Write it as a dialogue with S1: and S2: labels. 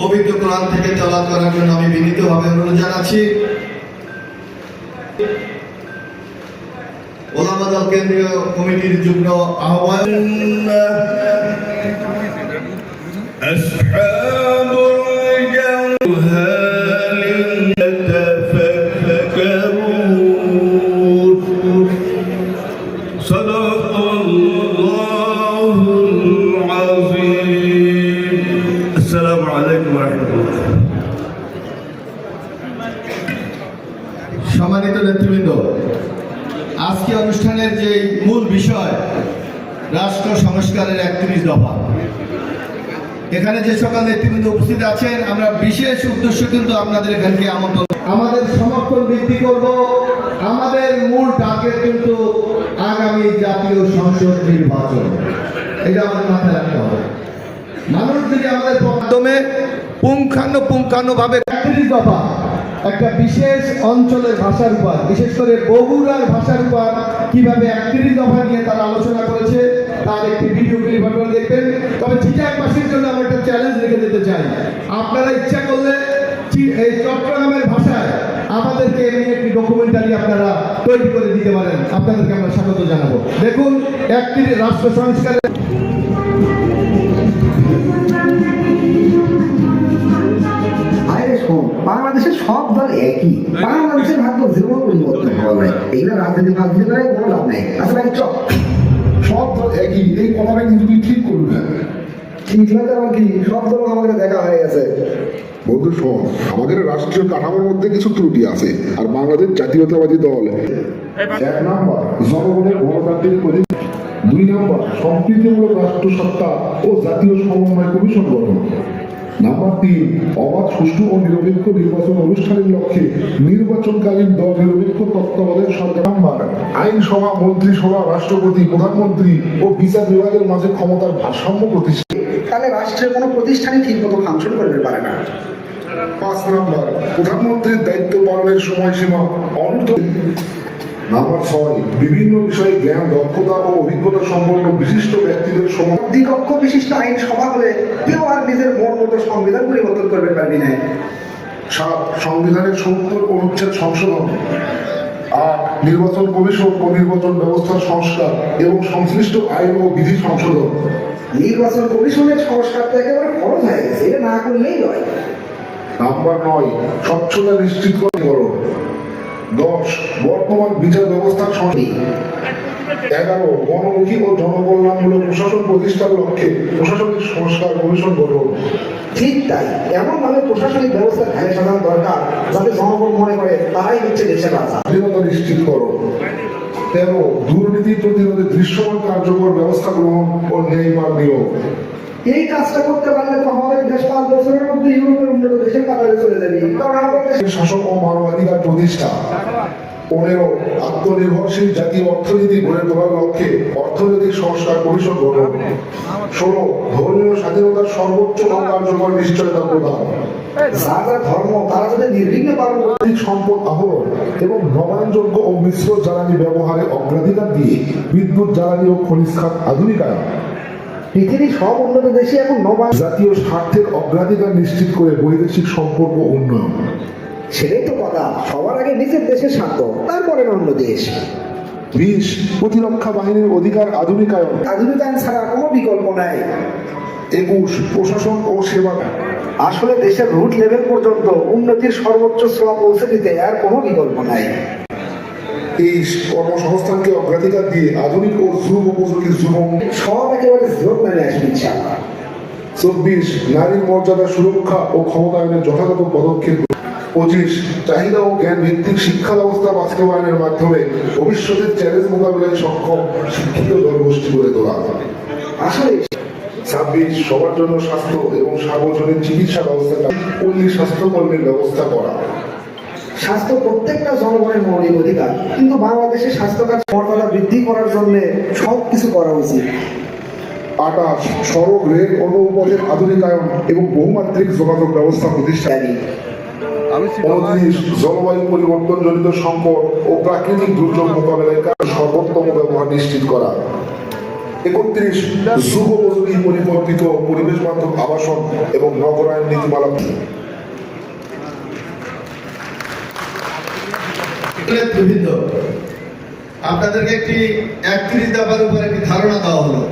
S1: পবিত্র কোরআন থেকে তলা করার জন্য আমি বিনীতভাবে অনুরোধ জানাচ্ছি। ওলামা দল কেন্দ্রীয় কমিটির যুগ্ম আহ্বায়ক। সম্মানিত নেতৃবৃন্দ, আজকে অনুষ্ঠানের যে মূল বিষয়, রাষ্ট্র সংস্কারের একত্রিশ দফা। এখানে যে সকল নেতৃবৃন্দ উপস্থিত আছেন, আমরা বিশেষ উদ্দেশ্য কিন্তু আপনাদের এখানকে আমন্ত্রণ আমাদের সমর্থন বৃদ্ধি করব। আমাদের মূল টার্গেট কিন্তু আগামী জাতীয় সংসদ নির্বাচন। এটা আমাদের মাথায় রাখতে হবে। মানুষ যদি আমাদের মাধ্যমে পুঙ্খানু পুঙ্খানু ভাবে একটা বিশেষ অঞ্চলের ভাষার উপর, বিশেষ করে বগুড়ার ভাষার উপর কীভাবে একত্রিশ দফা নিয়ে তারা আলোচনা করেছে, তার একটি ভিডিও ক্লিপ আপনারা দেখবেন। তবে চিটাংবাসীর জন্য আমরা একটা চ্যালেঞ্জ রেখে দিতে চাই। আপনারা ইচ্ছা করলে এই চট্টগ্রামের ভাষায় আমাদেরকে এমনি একটি ডকুমেন্টারি আপনারা তৈরি করে দিতে পারেন। আপনাদেরকে আমরা স্বাগত জানাব। দেখুন, একটি রাষ্ট্র সংস্কারের
S2: বাংলাদেশের সব দল একই। বাংলাদেশের ভাগ্য জীবন পরিবর্তন হওয়া নাই এইগুলো রাজনীতি রাজনীতি করে কোনো লাভ নেই। আচ্ছা ভাই চল।
S3: সব দল একই এই কথাটা কিন্তু তুই ঠিক করবি না।
S2: ঠিক লাগে আমার কি? সব দল আমাদের দেখা হয়ে গেছে।
S3: বন্ধু শোন আমাদের রাষ্ট্রীয় কাঠামোর মধ্যে কিছু ত্রুটি আছে আর বাংলাদেশ জাতীয়তাবাদী দল। এক নম্বর জনগণের গণতান্ত্রিক দুই নম্বর সম্প্রীতিমূলক রাষ্ট্রসত্তা ও জাতীয় সমন্বয় কমিশন গঠন। নাম্বার তিন অবাধ সুষ্ঠু ও নিরপেক্ষ নির্বাচন অনুষ্ঠানের লক্ষ্যে নির্বাচনকালীন দল নিরপেক্ষ তত্ত্বাবধায়ক সরকার। নাম্বার আইনসভা মন্ত্রিসভা রাষ্ট্রপতি প্রধানমন্ত্রী ও বিচার বিভাগের মাঝে ক্ষমতার ভারসাম্য প্রতিষ্ঠা।
S2: তাহলে রাষ্ট্রের কোনো প্রতিষ্ঠানই ঠিক মতো ফাংশন করতে পারে না।
S3: পাঁচ নম্বর প্রধানমন্ত্রীর দায়িত্ব পালনের সময়সীমা অন্ত নাম্বার ছয় বিভিন্ন বিষয়ে জ্ঞান দক্ষতা ও অভিজ্ঞতা সম্পন্ন বিশিষ্ট ব্যক্তিদের সময়
S2: বিশিষ্ট আইন সভা হলে কেউ আর নিজের মতো সংবিধান পরিবর্তন করবে পারবি না
S3: সংবিধানের সত্তর অনুচ্ছেদ সংশোধন আর নির্বাচন কমিশন ও নির্বাচন ব্যবস্থার সংস্কার এবং সংশ্লিষ্ট আইন ও বিধি সংশোধন।
S2: নির্বাচন কমিশনের সংস্কার তো একেবারে খরচ হয়ে গেছে এটা না করলেই নয়।
S3: নাম্বার নয় স্বচ্ছতা নিশ্চিত করো দশ বর্তমান বিচার ব্যবস্থার সঙ্গে এগারো গণমুখী ও জনকল্যাণমূলক প্রশাসন প্রতিষ্ঠার লক্ষ্যে প্রশাসনিক সংস্কার কমিশন গঠন।
S2: ঠিক তাই এমন ভাবে প্রশাসনিক ব্যবস্থা ঢেলে সাজানো দরকার যাতে জনগণ মনে করে তারাই হচ্ছে দেশের রাজা।
S3: নিশ্চিত করো। তেরো দুর্নীতি প্রতিরোধে দৃশ্যমান কার্যকর ব্যবস্থা গ্রহণ ও ন্যায়মান নিয়োগ
S2: এই কাজটা করতে পারলে তো আমাদের দেশ পাঁচ বছরের মধ্যে ইউরোপের উন্নত দেশের কাতারে চলে যাবে। কারণ আমাদের
S3: শাসন ও মানবাধিকার প্রতিষ্ঠা। পনেরো আত্মনির্ভরশীল জাতীয় অর্থনীতি গড়ে তোলার লক্ষ্যে অর্থনৈতিক সংস্কার কমিশন গঠন। ষোলো, ধর্মীয় স্বাধীনতার সর্বোচ্চ কার্যকর নিশ্চয়তা প্রদান। জাতীয় স্বার্থের অগ্রাধিকার নিশ্চিত করে বৈদেশিক সম্পর্ক উন্নয়ন।
S2: সেটাই তো কথা। সবার আগে নিজের দেশের স্বার্থ তারপরে অন্য দেশ।
S3: বিশ প্রতিরক্ষা বাহিনীর অধিকার আধুনিকায়ন।
S2: আধুনিকায়ন ছাড়া কোনো বিকল্প নাই।
S3: একুশ প্রশাসন ও সেবা।
S2: আসলে দেশের রুট লেভেল পর্যন্ত উন্নতির সর্বোচ্চ ছোঁয়া পৌঁছে দিতে আর কোনো বিকল্প নাই।
S3: তেইশ কর্মসংস্থানকে অগ্রাধিকার দিয়ে আধুনিক ও যুগ উপযোগী যুবক
S2: সব একেবারে জোর মেরে আসবে ইনশাআল্লাহ।
S3: চব্বিশ নারীর মর্যাদা সুরক্ষা ও ক্ষমতায়নের যথাযথ পদক্ষেপ। পঁচিশ। চাহিদা ও জ্ঞান ভিত্তিক শিক্ষা ব্যবস্থা বাস্তবায়নের মাধ্যমে ভবিষ্যতের চ্যালেঞ্জ মোকাবিলায় সক্ষম শিক্ষিত জনগোষ্ঠী গড়ে তোলা।
S2: আসলে
S3: ছাব্বিশ সবার জন্য স্বাস্থ্য এবং সার্বজনীন চিকিৎসা ব্যবস্থা পল্লী স্বাস্থ্যকর্মীর ব্যবস্থা করা।
S2: স্বাস্থ্য প্রত্যেকটা জনগণের মৌলিক অধিকার কিন্তু বাংলাদেশের স্বাস্থ্য খাত মর্যাদা বৃদ্ধি করার জন্য সব কিছু করা উচিত।
S3: আকাশ সড়ক রেল আধুনিকায়ন এবং বহুমাত্রিক যোগাযোগ ব্যবস্থা প্রতিষ্ঠা। জলবায়ু পরিবর্তন জনিত সংকট ও প্রাকৃতিক দুর্যোগ মোকাবেলায় কার সর্বোত্তম ব্যবহার নিশ্চিত করা? একত্রিশ যুগোপযোগী পরিকল্পিত পরিবেশ বান্ধব আবাসন এবং নগরায়ণ নীতিমালা।
S1: আপনাদেরকে একটি একত্রিশ দফার উপর একটি ধারণা দেওয়া হলো।